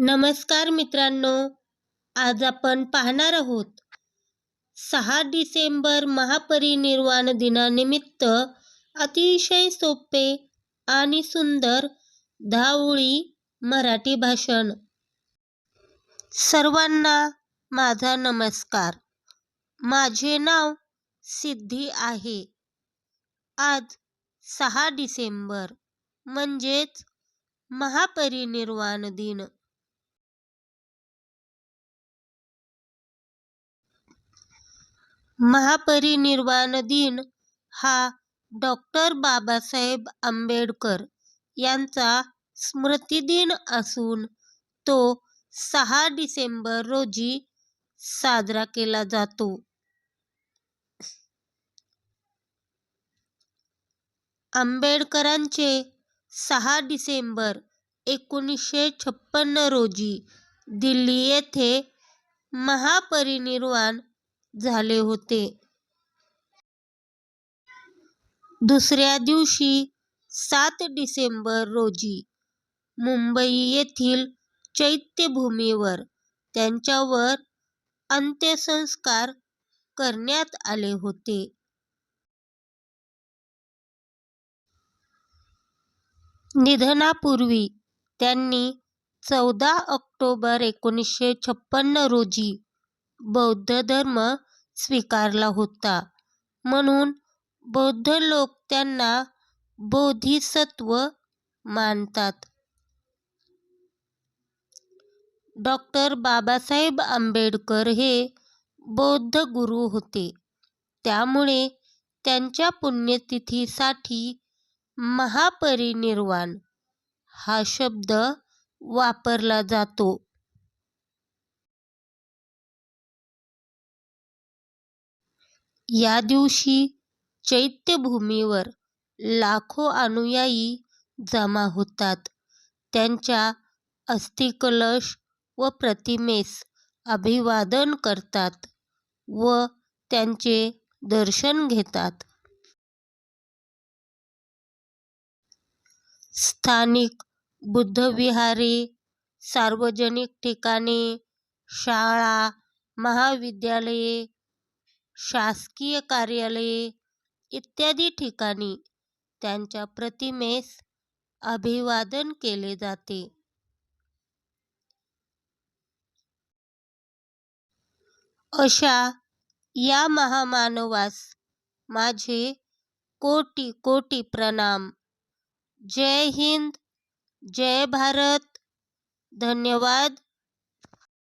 नमस्कार मित्रांनो आज आपण पाहणार आहोत सहा डिसेंबर महापरिनिर्वाण दिनानिमित्त अतिशय सोपे आणि सुंदर धावळी मराठी भाषण. सर्वांना माझा नमस्कार. माझे नाव सिद्धी आहे. आज सहा डिसेंबर म्हणजेच महापरिनिर्वाण दिन. महापरिनिर्वाण दिन हा डॉक्टर बाबासाहेब आंबेडकर यांचा स्मृतिदिन असून तो सहा डिसेंबर रोजी साजरा केला जातो. आंबेडकरांचे सहा डिसेंबर एकोणीसशे छप्पन्न रोजी दिल्ली येथे महापरिनिर्वाण झाले होते. दुसऱ्या दिवशी सात डिसेंबर रोजी मुंबई येथील चैत्यभूमीवर त्यांच्यावर अंत्यसंस्कार करण्यात आले होते. निधनापूर्वी त्यांनी चौदा ऑक्टोबर एकोणीसशे छप्पन्न रोजी बौद्ध धर्म स्वीकारला होता. म्हणून बौद्ध लोक त्यांना बोधिसत्व मानतात. डॉक्टर बाबासाहेब आंबेडकर हे बौद्ध गुरु होते. त्यामुळे त्यांच्या पुण्यतिथीसाठी महापरिनिर्वाण हा शब्द वापरला जातो. या दिवशी चैत्यभूमीवर लाखो अनुयायी जमा होतात. त्यांच्या अस्थिकलश व प्रतिमेस अभिवादन करतात व त्यांचे दर्शन घेतात. स्थानिक बुद्धविहारे सार्वजनिक ठिकाणे शाळा महाविद्यालये शासकीय कार्यालये इत्यादी ठिकाणी त्यांच्या प्रतिमेस अभिवादन केले जाते. अशा या महामानवास माझे कोटी कोटी प्रणाम. जय हिंद जय भारत. धन्यवाद.